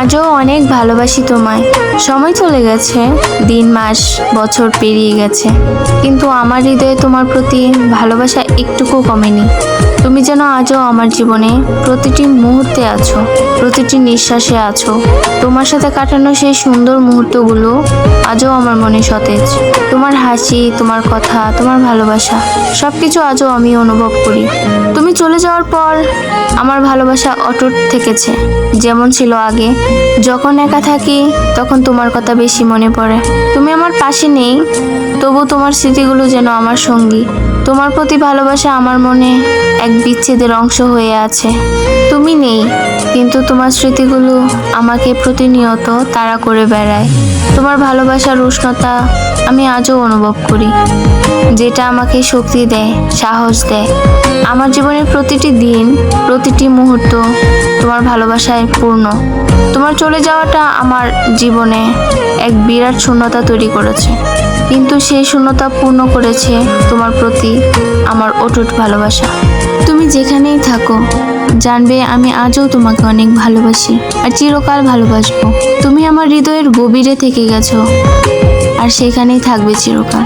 আজও অনেক ভালোবাসি তোমায়। সময় চলে গেছে, দিন, মাস, বছর পেরিয়ে গেছে। কিন্তু আমার হৃদয়ে তোমার প্রতি ভালোবাসা একটুকু কমেনি। তুমি যেন আজও আমার জীবনে প্রতিটি মুহূর্তে আছো, প্রতিটি নিঃশ্বাসে আছো। তোমার সাথে কাটানো সেই সুন্দর মুহূর্তগুলো আজও আমার মনে সতেজ। তোমার হাসি, তোমার কথা, তোমার ভালোবাসা সব কিছু আজও আমি অনুভব করি। তুমি চলে যাওয়ার পর আমার ভালোবাসা অটুট থেকেছে, যেমন ছিল আগে। যখন একা থাকি, তখন তোমার কথা বেশি মনে পড়ে। তুমি আমার পাশে নেই, তবু তোমার স্মৃতিগুলো যেন আমার সঙ্গী। তোমার প্রতি ভালোবাসা আমার মনে এক বিচ্ছেদের অংশ হয়ে আছে। তুমি নেই, কিন্তু তোমার স্মৃতিগুলো আমাকে প্রতিনিয়ত তাড়া করে বেড়ায়। তোমার ভালোবাসার উষ্ণতা আমি আজও অনুভব করি, যেটা আমাকে শক্তি দেয়, সাহস দেয়। আমার জীবনের প্রতিটি দিন প্রতিটি মুহূর্ত তোমার ভালোবাসায় পূর্ণ। তোমার চলে যাওয়াটা আমার জীবনে এক বিরাট শূন্যতা তৈরি করেছে। কিন্তু সেই শূন্যতা পূর্ণ করেছে তোমার প্রতি আমার অটুট ভালোবাসা। তুমি যেখানেই থাকো, জানবে আমি আজও তোমাকে অনেক ভালোবাসি আর চিরকাল ভালোবাসবো। তুমি আমার হৃদয়ের গভীরে থেকে গেছো আর সেখানেই থাকবে চিরকাল।